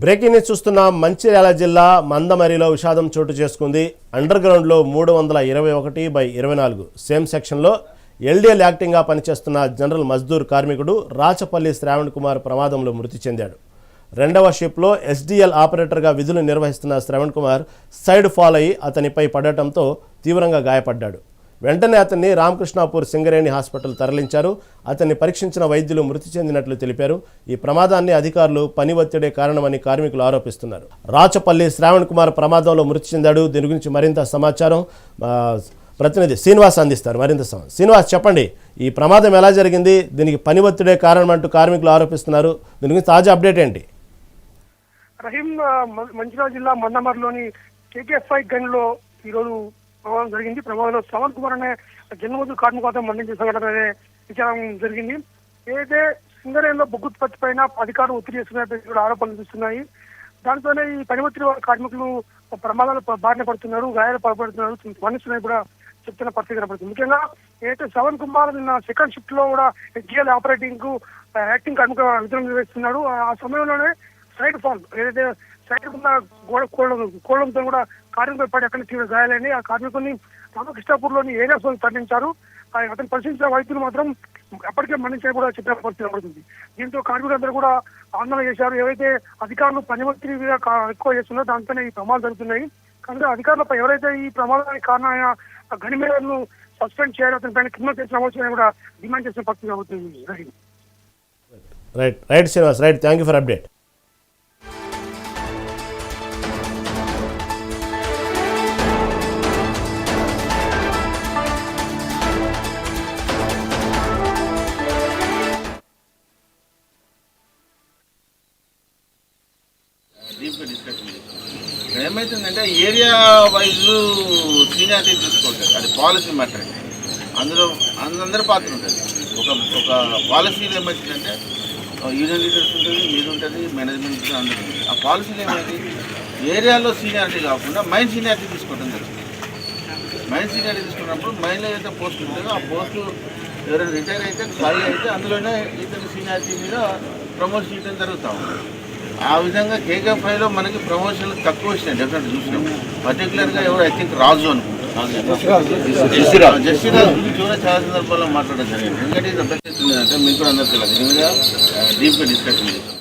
Breaking news చూస్తున్న మంచిర్యాల జిల్లా మందమరిలో విషాదం చోటు చేసుకుంది. అండర్ గ్రౌండ్లో మూడు వందల ఇరవై ఒకటి బై ఇరవై నాలుగు. సేమ్ సెక్షన్లో ఎల్డీఎల్ యాక్టింగ్గా పనిచేస్తున్న జనరల్ మజ్దూర్ కార్మికుడు రాచపల్లి శ్రావణ్ కుమార్ ప్రమాదంలో మృతి చెందాడు. రెండవ షిప్లో ఎస్డీఎల్ ఆపరేటర్గా విధులు నిర్వహిస్తున్న శ్రవణ్ కుమార్ సైడ్ ఫాల్ అయి అతనిపై పడటంతో తీవ్రంగా గాయపడ్డాడు. వెంటనే అతన్ని రామకృష్ణాపూర్ సింగరేణి హాస్పిటల్ తరలించారు. అతన్ని పరీక్షించిన వైద్యులు మృతి చెందినట్లు తెలిపారు. ఈ ప్రమాదాన్ని అధికారులు పని ఒత్తిడే కారణమని కార్మికులు ఆరోపిస్తున్నారు. రాచపల్లి శ్రావణ్ కుమార్ ప్రమాదంలో మృతి చెందాడు. దీని గురించి మరింత సమాచారం ప్రతినిధి శ్రీనివాస్ అందిస్తారు. మరింత సమాచారం శ్రీనివాస్ చెప్పండి. ఈ ప్రమాదం ఎలా జరిగింది? దీనికి పని ఒత్తిడే కారణం అంటూ కార్మికులు ఆరోపిస్తున్నారు. దీని గురించి తాజా అప్డేట్ ఏంటి? రహీం ఆ, మంచిర్యాల జిల్లా మందమర్లోని కేకేఎఫ్ఐ గన్లో ప్రమాదం జరిగింది. ప్రమాదంలో శ్రవణ్ కుమార్ అనే జన్మమధు కార్మికత మరణించిన సంఘటన అనే విచారం జరిగింది. ఏదైతే సింగరేణిలో బొగ్గు ఉత్పత్తి పైన అధికారులు ఒత్తిడి చేస్తున్నాయి కూడా ఆరోపణలు చూస్తున్నాయి దాంతోనే ఈ పనిమత్రి కార్మికులు ప్రమాదాలు బారిన పడుతున్నారు గాయాలు పాల్పడుతున్నారు మనుషులు కూడా చెప్తున్న పరిస్థితి కనపడుతుంది ముఖ్యంగా ఏదైతే శ్రవణ్ కుమార్ నిన్న సెకండ్ షిఫ్ట్లో కూడా జిఎల్ ఆపరేటింగ్కు యాక్టింగ్ కార్మిక విధులు నిర్వహిస్తున్నాడు. ఆ సమయంలోనే సైడ్ ఫాల్ ఏదైతే సైడ్ ఉన్న గోడ కోళ్ళ కోళ్ళంతో కూడా కార్మికులు పడి అక్కడ తీవ్ర గాయాలని ఆ కార్మికుల్ని రామకృష్ణాపూర్లోని ఏరియా తరలించారు. అతను పరిశీలించిన వైద్యులు మాత్రం అప్పటికే మరణించే కూడా చెప్పిన పరిస్థితి కనబడుతుంది. దీంతో కార్మికులందరూ కూడా ఆందోళన చేశారు. ఏవైతే అధికారులు పనిమంత్రిగా ఎక్కువ చేస్తున్నారో దాంతోనే ఈ ప్రమాదాలు జరుగుతున్నాయి. కనుక అధికారులపై ఎవరైతే ఈ ప్రమాదానికి కారణమైన గనిమేలను సస్పెండ్ చేయాలి అతని పైన క్రిమినల్ కేసు నమోదు చేయాలని కూడా డిమాండ్ చేసిన పరిస్థితి అవుతుంది right right Srinivas right thank you for update ఇక్కడ ఏమవుతుందంటే ఏరియా వైజ్ సీనియారిటీ తీసుకోవట్లేదు అది పాలసీ మ్యాటర్ అండి. అందులో అందరి పాత్ర ఉంటుంది. ఒక ఒక పాలసీలో ఏమవుతుందంటే యూనియన్ లీడర్స్ ఉంటుంది మీరు ఉంటుంది మేనేజ్మెంట్ ఉంటుంది అందరూ ఉంటుంది. ఆ పాలసీలు ఏమైంది? ఏరియాలో సీనియారిటీ కాకుండా మైండ్ సీనియారిటీ తీసుకోవడం జరుగుతుంది. మైండ్ సీనియారిటీ తీసుకున్నప్పుడు మైండ్లో ఏదైతే పోస్ట్ ఉంటుందో ఆ పోస్టు ఎవరైనా రిటైర్ అయితే ఖాళీ అయితే అందులోనే ఇతని సీనియారిటీ మీద ప్రమోషన్ చేయడం జరుగుతూ ఉంటుంది ఆ విధంగా కేకే ఫైవ్లో మనకి ప్రమోషన్లు తక్కువ వచ్చినాయి డెఫినెట్ చూసినాం. పర్టికులర్గా ఎవరు ఐ థింక్ రాజు అనుకుంటున్నాను జస్టిరాజ్ గురించి కూడా చాలా సందర్భాల్లో మాట్లాడడం జరిగింది. ఎందుకంటే ఇది అంటే మీకు కూడా అందరికీ తెలియదు దీని మీద డీప్గా డిస్కషన్ చేస్తాం